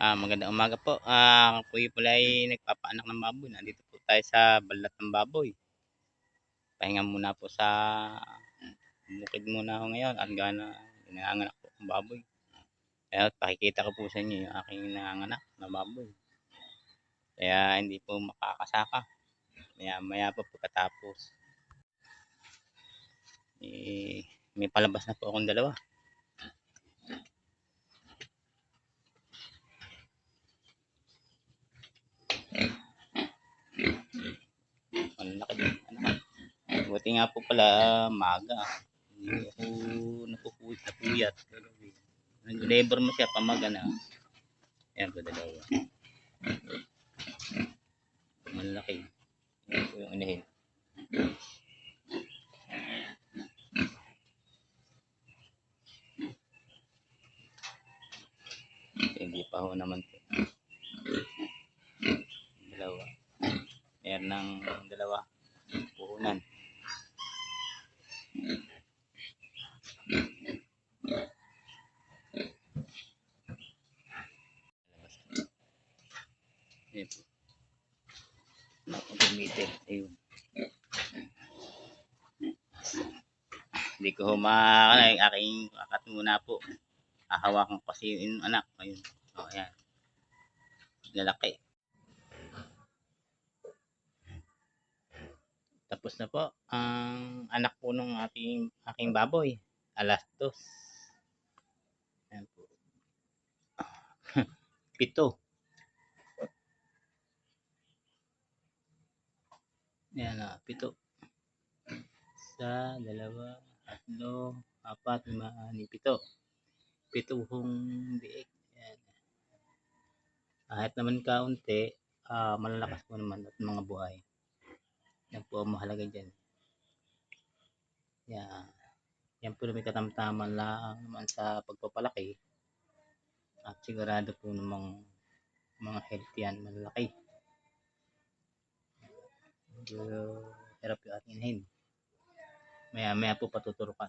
Ah, magandang umaga po. Ah, yung pala ay nagpapaanak ng baboy. Nandito po tayo sa balat ng baboy. Pahinga muna po sa bukid muna ako ngayon. Ang gana, nanganganak po ng baboy. Kaya pakikita ko po sa inyo yung aking nanganganak na baboy. Kaya hindi po makakasaka. Maya maya po pagkatapos. Eh, may palabas na po akong dalawa. Buti nga po pala maga. Hindi ako napupuyat. napuyat. Nag-labor mo siya pamaga na. Ayan po dalawa. Malaki. Ayan po yung inahin. Hindi pa ho naman po. Dalawa. Meron ng dalawa. Puhunan. Ayan po. Naku, tumitil. Ayun. Hindi ko huma, ay, aking kakat muna po. Hahawakan ko kasi yung anak. Ayun. O, ayan. Lalaki. Tapos na po ang anak po ng ating aking baboy. Alas dos. Ayan po. Pito. Ayan na, pito. Isa, dalawa, tatlo, apat, lima, anim, pito. Pituhong biik. Ayan. Kahit naman kaunti, ah malalakas po naman at mga buhay. Yan po ang mahalaga dyan. Yan. Yan po may katamtaman lang naman sa pagpapalaki. At sigurado po namang mga healthy yan, malalaki. Medyo hirap yung ating inahin. Maya maya po patuturukan.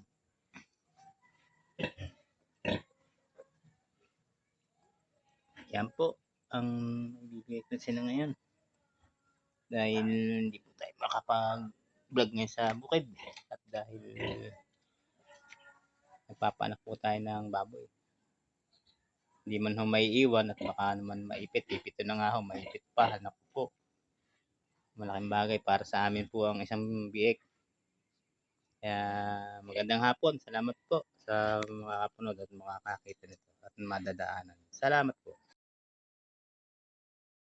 Yan po ang bibigay ko sila ngayon dahil hindi po tayo makapag-vlog ngayon sa bukid at dahil nagpapanak po tayo ng baboy. Hindi man ho may iwan at baka naman maipit. Ipito na nga ho, maipit pa. Naku po. Malaking bagay para sa amin po ang isang biik. Kaya magandang hapon. Salamat po sa mga kapunod at makakakita nito at madadaanan. Salamat po.